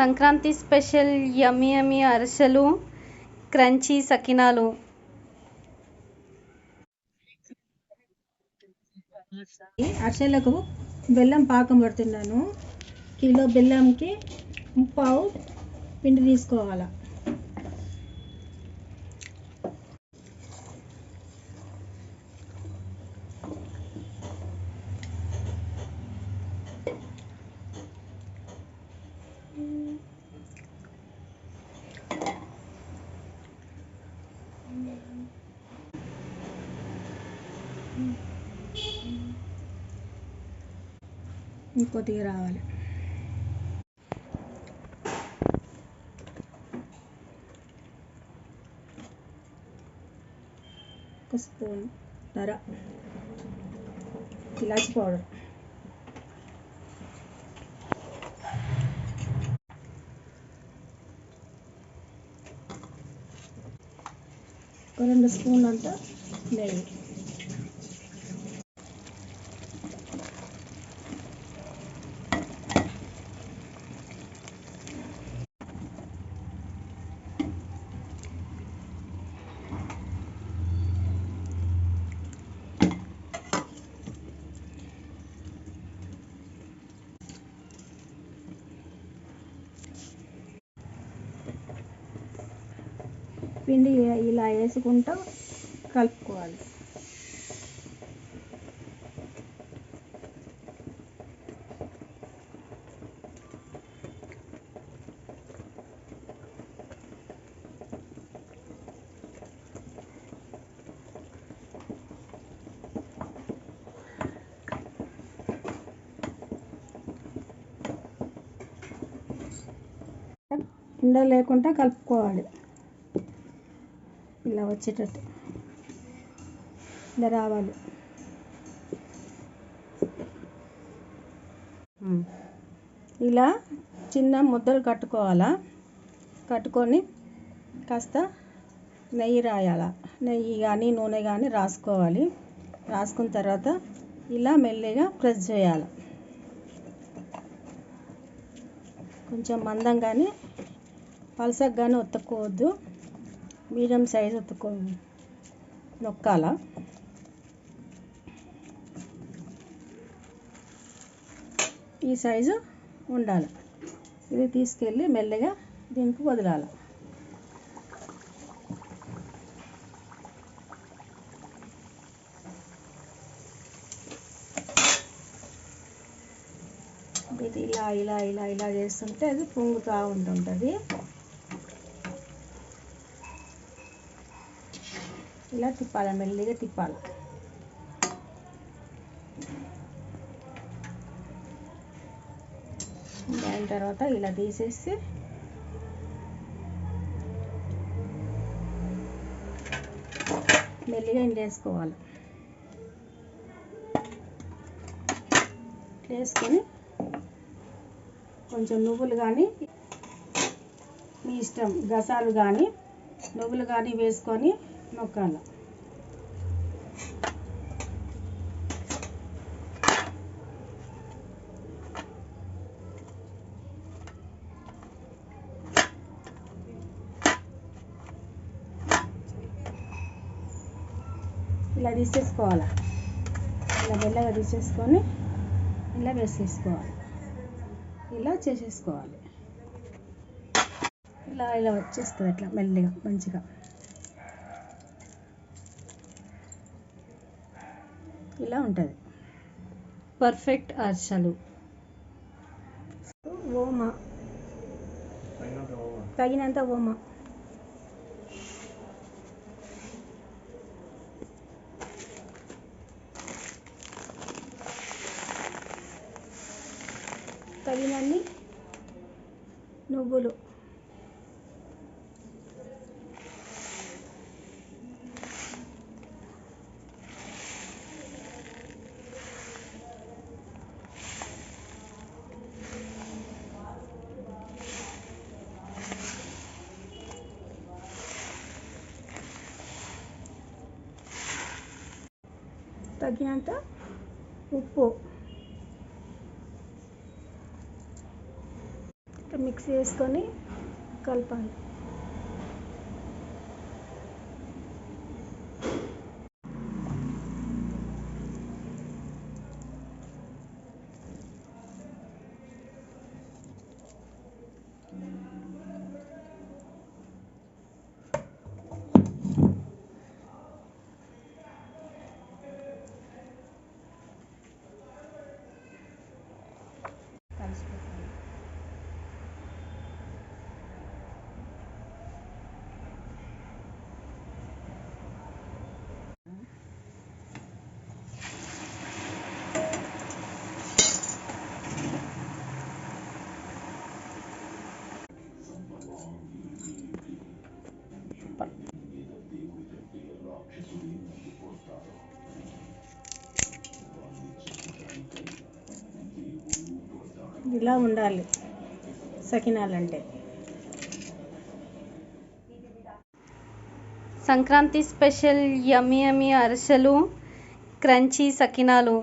Sankranti special యమి యమి అరిసెలు crunchy సకినాలు. అరిసెలకు బెల్లం పాకం పడుతున్నాను. కిలో బెల్లంకి ముప్పావు పిండి తీసుకోవాలి. ఇంకొద్దిగా రావాలి ఒక స్పూన్ ధర ఇలాచి పౌడర్ రెండు స్పూన్లు అంతా నెయ్యి పిండి ఇలా వేసుకుంటూ కలుపుకోవాలి. ఉండ లేకుండా కలుపుకోవాలి. ఇలా వచ్చేటట్టు. ఇలా రావాలి. ఇలా చిన్న ముద్దలు కట్టుకోవాలా? కట్టుకొని కాస్త నెయ్యి రాయాల? నెయ్యి కానీ నూనె కానీ రాసుకోవాలి. రాసుకున్న తర్వాత ఇలా మెల్లిగా ప్రెస్ చేయాలి? కొంచెం మందం కానీ పలసగా కానీ ఒత్తుకోవద్దు మీడియం సైజ్ ఒత్తుకో నొక్కాల? ఈ సైజు ఉండాలి. ఇది తీసుకెళ్ళి మెల్లగా దీనికి వదలాలి. ఇది ఇలా ఇలా ఇలా ఇలా చేస్తుంటే అది పొంగుతూ ఉంటుంటుంది. ఇలా తిప్పాలి మెల్లిగా తిప్పాలి. దాని తర్వాత ఇలా తీసేసి మెల్లిగా ఇండేసుకోవాలి. వేసుకొని కొంచెం నువ్వులు కానీ మీ ఇష్టం గసాలు కానీ నువ్వులు కానీ వేసుకొని నొక్కాల ఇలా తీసేసుకోవాలి? ఇలా మెల్లగా తీసేసుకొని ఇలా వేసేసుకోవాలి. ఇలా చేసేసుకోవాలి. ఇలా ఇలా వచ్చేస్తుంది అట్లా మెల్లగా మంచిగా. ఇలా ఉంటుంది. పర్ఫెక్ట్ అరిసెలు ఓమ. తగినంత ఓమ. తగినన్ని నువ్వులు. తగినంత ఉప్పు. మిక్స్ చేసుకొని కలపాలి. ఇలా ఉండాలి సకినాలంటే. సంక్రాంతి స్పెషల్ యమ్మి యమ్మి అరిసెలు క్రంచీ సకినాలు.